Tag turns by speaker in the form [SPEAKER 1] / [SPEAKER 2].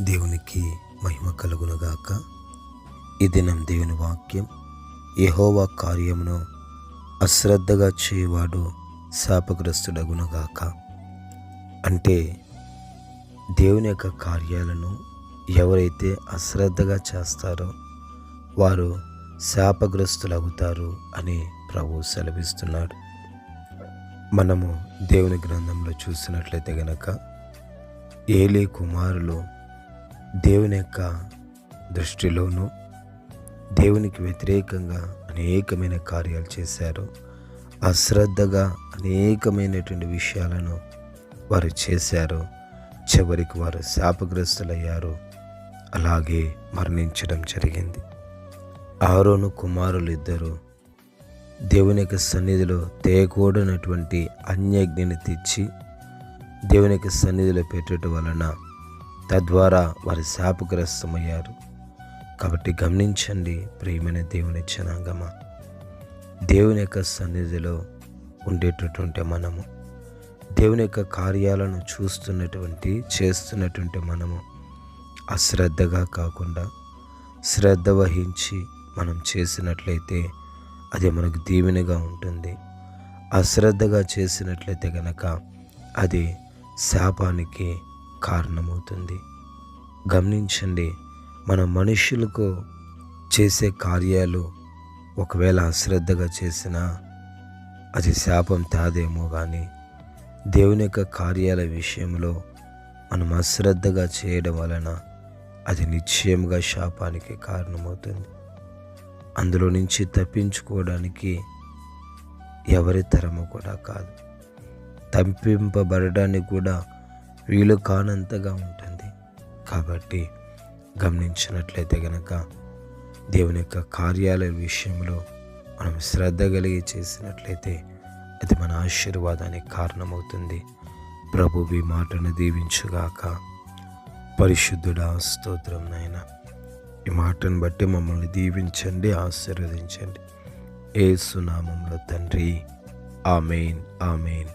[SPEAKER 1] దేవునికి మహిమ కలుగునుగాక. ఈ దినం దేవుని వాక్యం యహోవా కార్యమును అశ్రద్ధగా చేయవాడు శాపగ్రస్తుడగునుగాక. అంటే దేవుని యొక్క కార్యాలను ఎవరైతే అశ్రద్ధగా చేస్తారో వారు శాపగ్రస్తులవుతారు అని ప్రభు సెలవిస్తున్నాడు. మనము దేవుని గ్రంథంలో చూసినట్లయితే గనక ఏలే కుమారులు దేవుని యొక్క దృష్టిలోనూ దేవునికి వ్యతిరేకంగా అనేకమైన కార్యాలు చేశారు. అశ్రద్ధగా అనేకమైనటువంటి విషయాలను వారు చేశారు. చివరికి వారు శాపగ్రస్తులయ్యారు. అలాగే మరణించడం జరిగింది. ఆరోను కుమారులు ఇద్దరు దేవుని యొక్క సన్నిధిలో తేయకూడనటువంటి అన్యజ్ఞని తెచ్చి దేవుని యొక్క సన్నిధిలో పెట్టడం వలన తద్వారా వారి శాపగ్రస్తమయ్యారు. కాబట్టి గమనించండి ప్రియమైన దేవుని జనాంగమ. దేవుని యొక్క సన్నిధిలో ఉండేటటువంటి మనము దేవుని యొక్క కార్యాలను చూస్తున్నటువంటి చేస్తున్నటువంటి మనము అశ్రద్ధగా కాకుండా శ్రద్ధ వహించి మనం చేసినట్లయితే అది మనకు దీవెనగా ఉంటుంది. అశ్రద్ధగా చేసినట్లయితే కనుక అది శాపానికి కారణమవుతుంది. గమనించండి మన మనుషులకు చేసే కార్యాలు ఒకవేళ అశ్రద్ధగా చేసినా అది శాపం తాదేమో కానీ దేవుని యొక్క కార్యాల విషయంలో మనం అశ్రద్ధగా చేయడం వలన అది నిశ్చయంగా శాపానికి కారణమవుతుంది. అందులో నుంచి తప్పించుకోవడానికి ఎవరి తరము కూడా కాదు. తప్పింపబడడానికి కూడా వీలు కానంతగా ఉంటుంది. కాబట్టి గమనించినట్లయితే గనక దేవుని యొక్క కార్యాల విషయంలో మనం శ్రద్ధ కలిగి చేసినట్లయితే అది మన ఆశీర్వాదానికి కారణమవుతుంది. ప్రభు ఈ మాటను దీవించుగాక. పరిశుద్ధుడా స్తోత్రం నాయన. ఈ మాటను బట్టి మమ్మల్ని దీవించండి ఆశీర్వదించండి. ఏ సునామంలో తండ్రి. Amen amen.